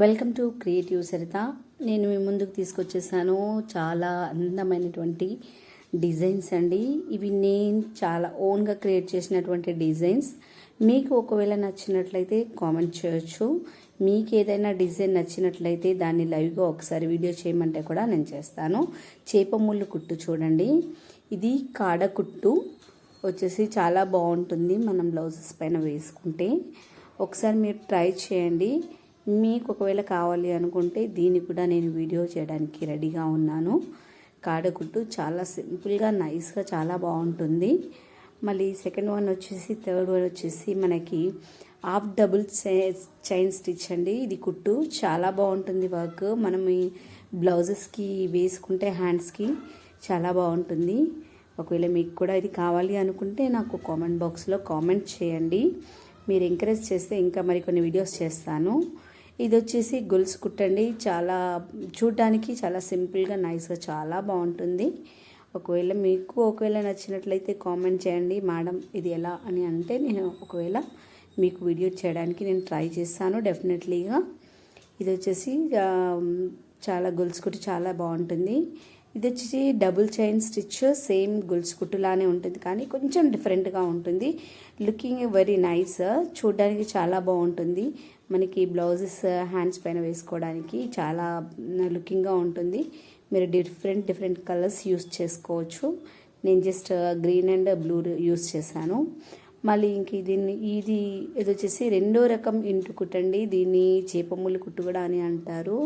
Welcome to creative Saritha. నేను మీ ముందుకు తీసుకొచ్చేసాను చాలా అందమైనటువంటి డిజైన్స్ అండి. ఇవి నేను చాలా ఓన్గా క్రియేట్ చేసినటువంటి డిజైన్స్. మీకు ఒకవేళ నచ్చినట్లయితే కామెంట్ చేయొచ్చు. మీకు ఏదైనా డిజైన్ నచ్చినట్లయితే దాన్ని లైవ్గా ఒకసారి వీడియో చేయమంటే కూడా నేను చేస్తాను. చేప ముళ్ళు కుట్టు చూడండి. ఇది కాడ కుట్టు. వచ్చేసి చాలా బాగుంటుంది మనం బ్లౌజెస్ పైన వేసుకుంటే. ఒకసారి మీరు ట్రై చేయండి. మీకు ఒకవేళ కావాలి అనుకుంటే దీన్ని కూడా నేను వీడియో చేయడానికి రెడీగా ఉన్నాను. కాడకుట్టు చాలా సింపుల్గా నైస్గా చాలా బాగుంటుంది. మళ్ళీ సెకండ్ వన్ వచ్చేసి థర్డ్ వన్ వచ్చేసి మనకి హాఫ్ డబుల్ చైన్ స్టిచ్ అండి. ఇది కుట్టు. చాలా బాగుంటుంది వర్క్. మనం ఈ బ్లౌజెస్కి వేసుకుంటే హ్యాండ్స్కి చాలా బాగుంటుంది. ఒకవేళ మీకు కూడా ఇది కావాలి అనుకుంటే నాకు కామెంట్ బాక్స్లో కామెంట్ చేయండి. మీరు ఎంకరేజ్ చేస్తే ఇంకా మరికొన్ని వీడియోస్ చేస్తాను. ఇది వచ్చేసి గొలుసు కుట్టండి. చాలా చూడడానికి చాలా సింపుల్గా నైస్గా చాలా బాగుంటుంది. ఒకవేళ మీకు ఒకవేళ నచ్చినట్లయితే కామెంట్ చేయండి. మేడం ఇది ఎలా అని అంటే నేను ఒకవేళ మీకు వీడియో చేయడానికి నేను ట్రై చేస్తాను డెఫినెట్లీగా. ఇది వచ్చేసి చాలా గొలుసు కుట్టు చాలా బాగుంటుంది. ఇది వచ్చేసి డబుల్ చైన్ స్టిచ్ సేమ్ గొలుసు కుట్టులానే ఉంటుంది. కానీ కొంచెం డిఫరెంట్గా ఉంటుంది. లుకింగ్ వెరీ నైస్ చూడడానికి చాలా బాగుంటుంది. మనకి బ్లౌజెస్ హ్యాండ్స్ పైన వేసుకోవడానికి చాలా లుకింగ్గా ఉంటుంది. మీరు డిఫరెంట్ డిఫరెంట్ కలర్స్ యూస్ చేసుకోవచ్చు. నేను just green and blue use చేశాను. మళ్ళీ ఇంక దీన్ని ఇది ఇది వచ్చేసి రెండో రకం ఇంటు కుట్టండి దీన్ని చేపములు కుట్టు కూడా అని అంటారు.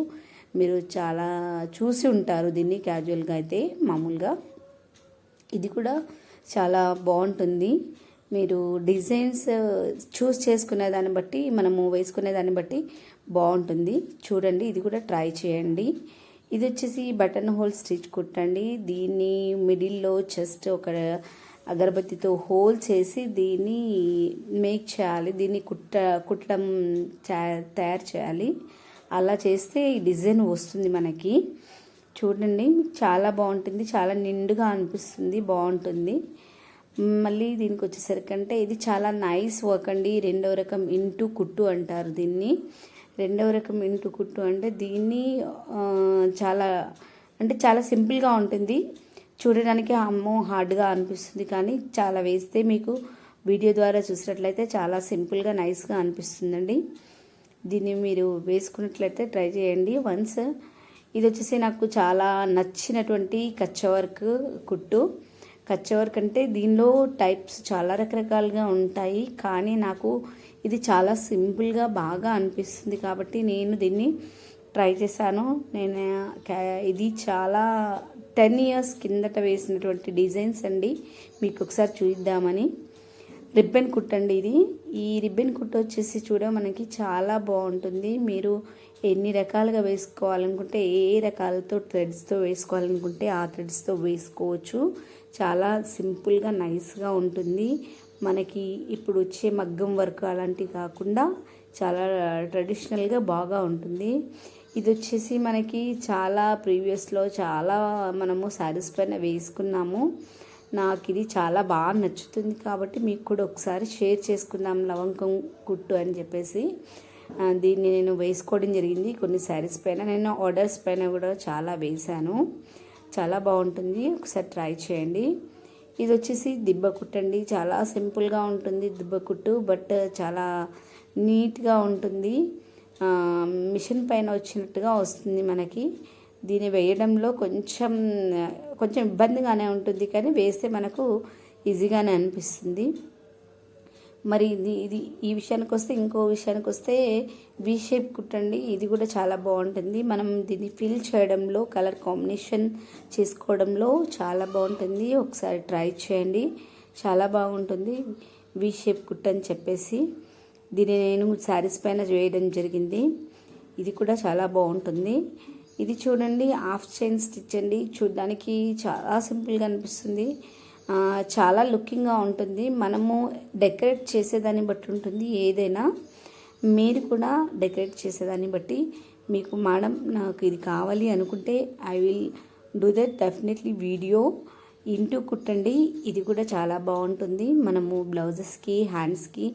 మీరు చాలా చూసి ఉంటారు దీన్ని క్యాజువల్గా అయితే మామూలుగా. ఇది కూడా చాలా బాగుంటుంది. మీరు డిజైన్స్ చూస్ చేసుకునే దాన్ని బట్టి మనము వేసుకునే దాన్ని బట్టి బాగుంటుంది. చూడండి ఇది కూడా ట్రై చేయండి. ఇది వచ్చేసి బటన్ హోల్ స్టిచ్ కుట్టండి. దీన్ని మిడిల్లో జస్ట్ ఒక అగరబత్తితో హోల్ చేసి దీన్ని మేక్ చేయాలి. దీన్ని కుట్ట కుట్టడం తయారు చేయాలి. అలా చేస్తే ఈ డిజైన్ వస్తుంది మనకి. చూడండి చాలా బాగుంటుంది. చాలా నిండుగా అనిపిస్తుంది. బాగుంటుంది. మళ్ళీ దీనికి వచ్చేసరికి అంటే ఇది చాలా నైస్ వర్క్ అండి. రెండవ రకం ఇంటూ కుట్టు అంటారు దీన్ని. రెండవ రకం ఇంటూ కుట్టు అంటే దీన్ని చాలా అంటే చాలా సింపుల్గా ఉంటుంది. చూడడానికి అమ్మో హార్డ్గా అనిపిస్తుంది కానీ చాలా వేస్తే మీకు వీడియో ద్వారా చూసినట్లయితే చాలా సింపుల్గా నైస్గా అనిపిస్తుందండి. దీన్ని మీరు వేసుకున్నట్లయితే ట్రై చేయండి. వన్స్ ఇది వచ్చేసి నాకు చాలా నచ్చినటువంటి కచ్చ వర్క్ కుట్టు. కచ్చ వర్క్ అంటే దీనిలో టైప్స్ చాలా రకరకాలుగా ఉంటాయి. కానీ నాకు ఇది చాలా సింపుల్గా బాగా అనిపిస్తుంది కాబట్టి నేను దీన్ని ట్రై చేశాను. నేను ఇది చాలా టెన్ ఇయర్స్ కిందట వేసినటువంటి డిజైన్స్ అండి. మీకు ఒకసారి చూద్దామని. రిబ్బన్ కుట్టండి ఇది. ఈ రిబ్బన్ కుట్ట వచ్చేసి చూడ మనకి చాలా బాగుంటుంది. మీరు ఎన్ని రకాలుగా వేసుకోవాలనుకుంటే ఏ ఏ రకాలతో థ్రెడ్స్తో వేసుకోవాలనుకుంటే ఆ థ్రెడ్స్తో వేసుకోవచ్చు. చాలా సింపుల్గా నైస్గా ఉంటుంది. మనకి ఇప్పుడు వచ్చే మగ్గం వర్క్ అలాంటివి కాకుండా చాలా ట్రెడిషనల్గా బాగా ఉంటుంది. ఇది వచ్చేసి మనకి చాలా ప్రీవియస్లో చాలా మనము శారీస్ పైన వేసుకున్నాము. నాకు ఇది చాలా బాగా నచ్చుతుంది కాబట్టి మీకు కూడా ఒకసారి షేర్ చేసుకుందాం లవంగం కుట్టు అని చెప్పేసి. దీన్ని నేను వేసుకోవడం జరిగింది. కొన్ని శారీస్ పైన నేను ఆర్డర్స్ పైన కూడా చాలా వేశాను. చాలా బాగుంటుంది. ఒకసారి ట్రై చేయండి. ఇది వచ్చేసి దిబ్బ కుట్టండి చాలా సింపుల్గా ఉంటుంది దిబ్బ కుట్టు బట్ చాలా నీట్గా ఉంటుంది. మిషన్ పైన వచ్చినట్టుగా వస్తుంది మనకి. దీన్ని వేయడంలో కొంచెం కొంచెం ఇబ్బందిగానే ఉంటుంది కానీ వేస్తే మనకు ఈజీగానే అనిపిస్తుంది. మరి ఇది ఇది ఈ విషయానికి వస్తే ఇంకో విషయానికి వస్తే వి షేప్ కుట్టండి ఇది కూడా చాలా బాగుంటుంది. మనం దీన్ని ఫిల్ చేయడంలో కలర్ కాంబినేషన్ చేసుకోవడంలో చాలా బాగుంటుంది. ఒకసారి ట్రై చేయండి చాలా బాగుంటుంది వి షేప్ కుట్ట అని చెప్పేసి. దీన్ని నేను శారీస్ పైన వేయడం జరిగింది. ఇది కూడా చాలా బాగుంటుంది. ఇది చూడండి హాఫ్ చైన్ స్టిచ్ అండి. చూడడానికి చాలా సింపుల్గా అనిపిస్తుంది. చాలా లుకింగ్గా ఉంటుంది. మనము డెకరేట్ చేసేదాన్ని బట్టి ఉంటుంది. ఏదైనా మీరు కూడా డెకరేట్ చేసేదాన్ని బట్టి మీకు మేడం నాకు ఇది కావాలి అనుకుంటే I will do that definitely video into కుట్టండి. ఇది కూడా చాలా బాగుంటుంది. మనము బ్లౌజెస్కి హ్యాండ్స్కి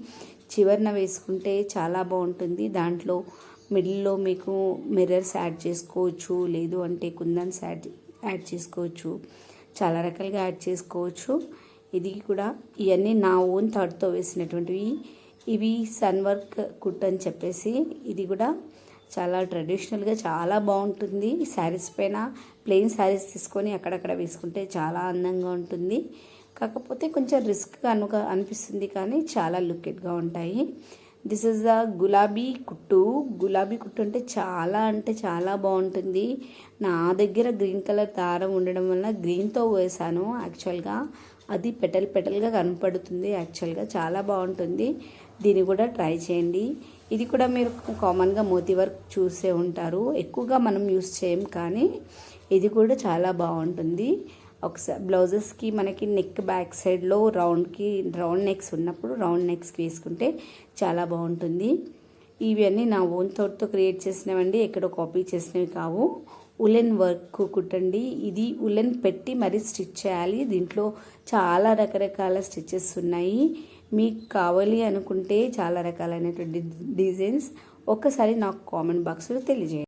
చివరన వేసుకుంటే చాలా బాగుంటుంది. దాంట్లో మిడిల్లో మీకు మిర్రర్స్ యాడ్ చేసుకోవచ్చు లేదు అంటే కుందన్స్ యాడ్ యాడ్ చేసుకోవచ్చు. చాలా రకాలుగా యాడ్ చేసుకోవచ్చు. ఇది కూడా ఇవన్నీ నా ఓన్ థాట్తో వేసినటువంటివి. ఇవి సన్ వర్క్ కుట్ అని చెప్పేసి ఇది కూడా చాలా ట్రెడిషనల్గా చాలా బాగుంటుంది. శారీస్ పైన ప్లెయిన్ శారీస్ తీసుకొని అక్కడక్కడ వేసుకుంటే చాలా అందంగా ఉంటుంది. కాకపోతే కొంచెం రిస్క్ అనుక అనిపిస్తుంది కానీ చాలా లుక్కెడ్గా ఉంటాయి. దిస్ ఇస్ ద గులాబీ కుట్టు. గులాబీ కుట్టు అంటే చాలా అంటే చాలా బాగుంటుంది. నా దగ్గర గ్రీన్ కలర్ దారం ఉండడం వల్ల గ్రీన్తో వేసాను యాక్చువల్గా అది పెటల్ పెటల్గా కనపడుతుంది యాక్చువల్గా చాలా బాగుంటుంది. దీన్ని కూడా ట్రై చేయండి. ఇది కూడా మీరు కామన్గా మోతీ వర్క్ చూసే ఉంటారు. ఎక్కువగా మనం యూస్ చేయం కానీ ఇది కూడా చాలా బాగుంటుంది. ఒకసారి బ్లౌజెస్కి మనకి నెక్ బ్యాక్ సైడ్లో రౌండ్కి రౌండ్ నెక్స్ ఉన్నప్పుడు రౌండ్ నెక్స్కి వేసుకుంటే చాలా బాగుంటుంది. ఇవన్నీ నా ఓన్ థాట్తో క్రియేట్ చేసినవండి ఎక్కడో కాపీ చేసినవి కావు. ఉలెన్ వర్క్ కుట్టండి. ఇది ఉలెన్ పెట్టి మరీ స్టిచ్ చేయాలి. దీంట్లో చాలా రకరకాల స్టిచెస్ ఉన్నాయి. మీకు కావాలి అనుకుంటే చాలా రకాలైనటువంటి డిజైన్స్. ఒక్కసారి నాకు కామెంట్ బాక్స్లో తెలియజేయండి.